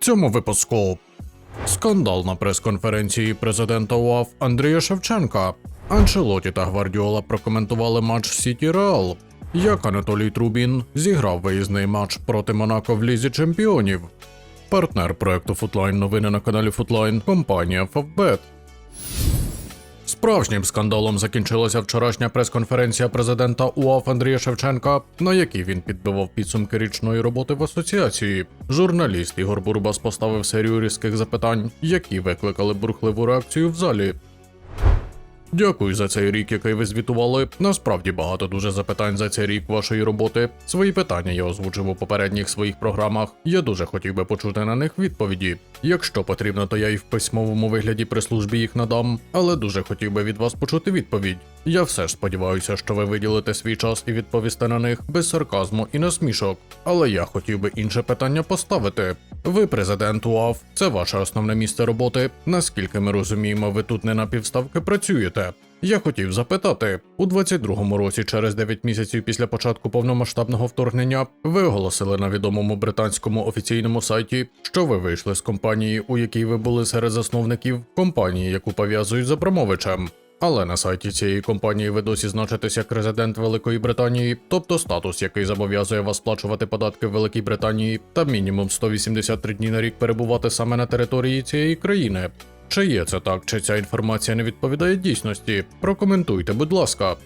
цьому випуску. Скандал на прес-конференції президента УАФ Андрія Шевченка. Анчелоті та Гвардіола прокоментували матч Сіті Реал. Як Анатолій Трубін зіграв виїзний матч проти Монако в Лізі Чемпіонів. Партнер проекту Футлайн новини на каналі Футлайн компанія Favbet. Справжнім скандалом закінчилася вчорашня прес-конференція президента УАФ Андрія Шевченка, на якій він підбивав підсумки річної роботи в асоціації. Журналіст Ігор Бурбас поставив серію різких запитань, які викликали бурхливу реакцію в залі. Дякую за цей рік, який ви звітували. Насправді багато дуже запитань за цей рік вашої роботи. Свої питання я озвучив у попередніх своїх програмах. Я дуже хотів би почути на них відповіді. Якщо потрібно, то я і в письмовому вигляді при службі їх надам, але дуже хотів би від вас почути відповідь. Я все ж сподіваюся, що ви виділите свій час і відповісте на них без сарказму і насмішок. Але я хотів би інше питання поставити. Ви президент УАФ, це ваше основне місце роботи. Наскільки ми розуміємо, ви тут не на півставки працюєте. Я хотів запитати, у 22-му році, через 9 місяців після початку повномасштабного вторгнення, ви оголосили на відомому британському офіційному сайті, що ви вийшли з компанії, у якій ви були серед засновників, компанії, яку пов'язують з Абрамовичем. Але на сайті цієї компанії ви досі значитесь як резидент Великої Британії, тобто статус, який зобов'язує вас сплачувати податки в Великій Британії та мінімум 183 дні на рік перебувати саме на території цієї країни. Чи є це так, чи ця інформація не відповідає дійсності? Прокоментуйте, будь ласка.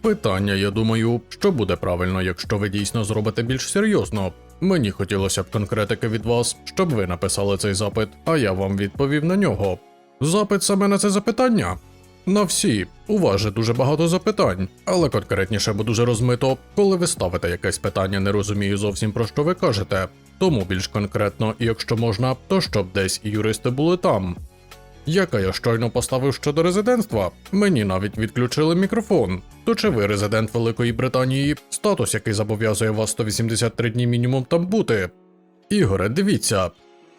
Питання, я думаю, що буде правильно, якщо ви дійсно зробите більш серйозно. Мені хотілося б конкретики від вас, щоб ви написали цей запит, а я вам відповів на нього. Запит саме на це запитання? На всі. У вас же дуже багато запитань, але конкретніше, бо дуже розмито, коли ви ставите якесь питання, не розумію зовсім про що ви кажете. Тому більш конкретно, і якщо можна, то щоб десь і юристи були там. Яка я щойно поставив щодо резидентства, мені навіть відключили мікрофон. То чи ви резидент Великої Британії, статус, який зобов'язує вас 183 дні мінімум там бути? Ігоре, дивіться.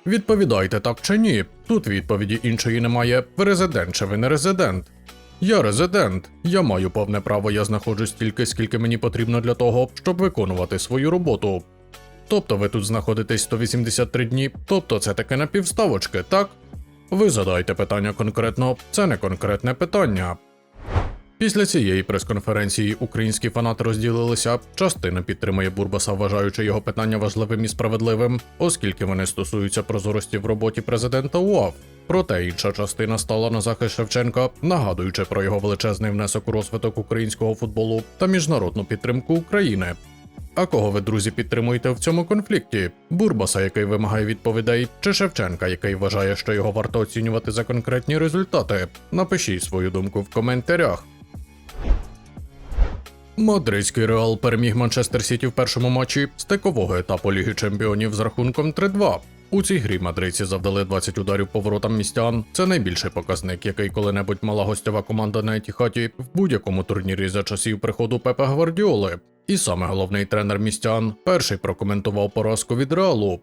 Відповідайте так чи ні. Тут відповіді іншої немає. Ви резидент чи ви не резидент? Я резидент. Я маю повне право, я знаходжусь стільки, скільки мені потрібно для того, щоб виконувати свою роботу. Тобто ви тут знаходитесь 183 дні, тобто це таке напівставочки, так? Ви задайте питання конкретно, це не конкретне питання. Після цієї прес-конференції українські фанати розділилися. Частина підтримує Бурбаса, вважаючи його питання важливим і справедливим, оскільки вони стосуються прозорості в роботі президента УАФ. Проте інша частина стала на захист Шевченка, нагадуючи про його величезний внесок у розвиток українського футболу та міжнародну підтримку України. А кого ви, друзі, підтримуєте в цьому конфлікті? Бурбаса, який вимагає відповідей, чи Шевченка, який вважає, що його варто оцінювати за конкретні результати? Напишіть свою думку в коментарях. Мадридський Реал переміг Манчестер Сіті в першому матчі стикового етапу Ліги Чемпіонів з рахунком 3-2. У цій грі мадридці завдали 20 ударів по воротам містян. Це найбільший показник, який коли-небудь мала гостьова команда на Етіхаті в будь-якому турнірі за часів приходу Пепа Гвардіоли. І саме головний тренер містян перший прокоментував поразку від Реалу.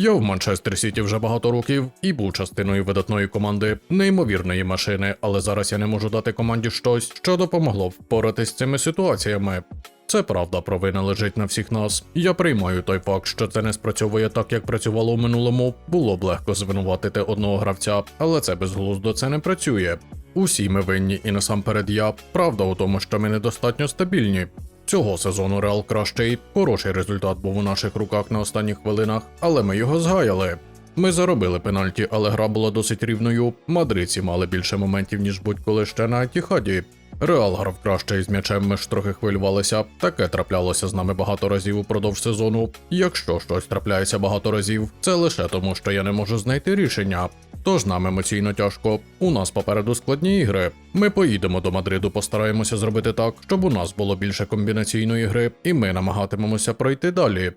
Я в Манчестер Сіті вже багато років і був частиною видатної команди, неймовірної машини, але зараз я не можу дати команді щось, що допомогло б впоратись з цими ситуаціями. Це правда, провина лежить на всіх нас. Я приймаю той факт, що це не спрацьовує так, як працювало у минулому. Було б легко звинуватити одного гравця, але це безглуздо це не працює. Усі ми винні, і насамперед я. Правда у тому, що ми недостатньо стабільні. Цього сезону Реал кращий, хороший результат був у наших руках на останніх хвилинах, але ми його згаяли. Ми заробили пенальті, але гра була досить рівною. Мадридці мали більше моментів, ніж будь-коли ще на Атіхаді. Реал грав краще із м'ячем, ми ж трохи хвилювалися. Таке траплялося з нами багато разів упродовж сезону. Якщо щось трапляється багато разів, це лише тому, що я не можу знайти рішення. Тож нам емоційно тяжко. У нас попереду складні ігри. Ми поїдемо до Мадриду, постараємося зробити так, щоб у нас було більше комбінаційної гри, і ми намагатимемося пройти далі.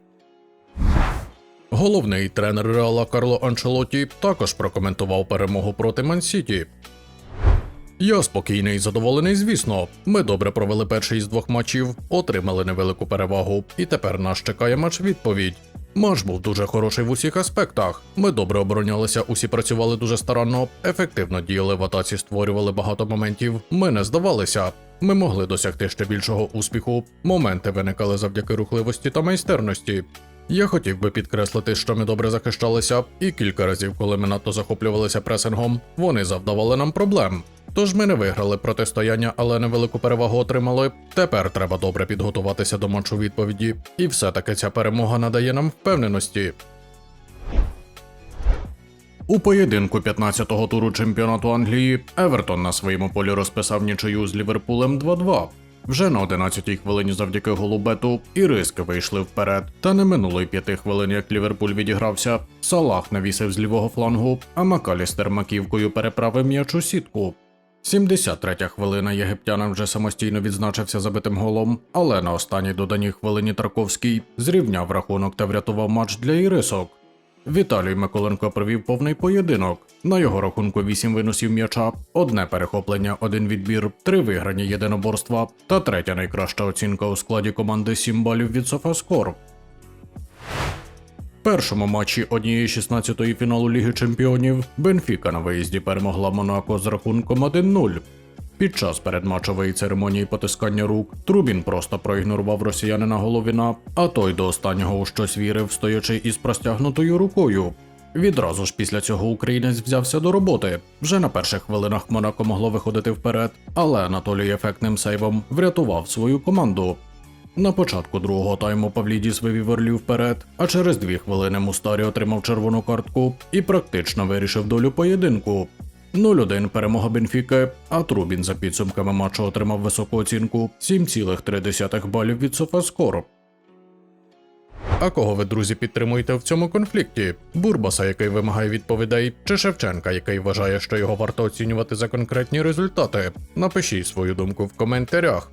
Головний тренер Реала Карло Анчелоті також прокоментував перемогу проти Мансіті. Я спокійний і задоволений, звісно. Ми добре провели перший із двох матчів, отримали невелику перевагу, і тепер нас чекає матч відповідь. Матч був дуже хороший в усіх аспектах. Ми добре оборонялися, усі працювали дуже старанно, ефективно діяли в атаці, створювали багато моментів. Ми не здавалися. Ми могли досягти ще більшого успіху. Моменти виникали завдяки рухливості та майстерності. Я хотів би підкреслити, що ми добре захищалися, і кілька разів, коли ми надто захоплювалися пресингом, вони завдавали нам проблем. Тож ми не виграли протистояння, але невелику перевагу отримали. Тепер треба добре підготуватися до матчу відповіді, і все-таки ця перемога надає нам впевненості. У поєдинку 15-го туру чемпіонату Англії Евертон на своєму полі розписав нічию з Ліверпулем 2-2. Вже на 11-й хвилині завдяки голу Бету і риски вийшли вперед. Та не минуло й п'яти хвилин, як Ліверпуль відігрався. Салах навісив з лівого флангу, а Макалістер маківкою переправив м'яч у сітку. 73-я хвилина єгиптянин вже самостійно відзначився забитим голом, але на останній доданій хвилині Тарковський зрівняв рахунок та врятував матч для ірисок. Віталій Миколенко провів повний поєдинок. На його рахунку 8 виносів м'яча, одне перехоплення, один відбір, три виграні єдиноборства та третя найкраща оцінка у складі команди 7 балів від Софаскор. Першому матчі однієї 16-ї фіналу Ліги Чемпіонів Бенфіка на виїзді перемогла Монако з рахунком 1-0. Під час передматчової церемонії потискання рук Трубін просто проігнорував росіянина Головіна, а той до останнього у щось вірив, стоячи із простягнутою рукою. Відразу ж після цього українець взявся до роботи. Вже на перших хвилинах Монако могло виходити вперед, але Анатолій ефектним сейвом врятував свою команду. На початку другого тайму Павлідіс вивів Орлів вперед, а через дві хвилини Мустарі отримав червону картку і практично вирішив долю поєдинку. 0-1 перемога Бенфіки, а Трубін за підсумками матчу отримав високу оцінку 7,3 балів від Софаскор. А кого ви, друзі, підтримуєте в цьому конфлікті? Бурбаса, який вимагає відповідей, чи Шевченка, який вважає, що його варто оцінювати за конкретні результати? Напишіть свою думку в коментарях.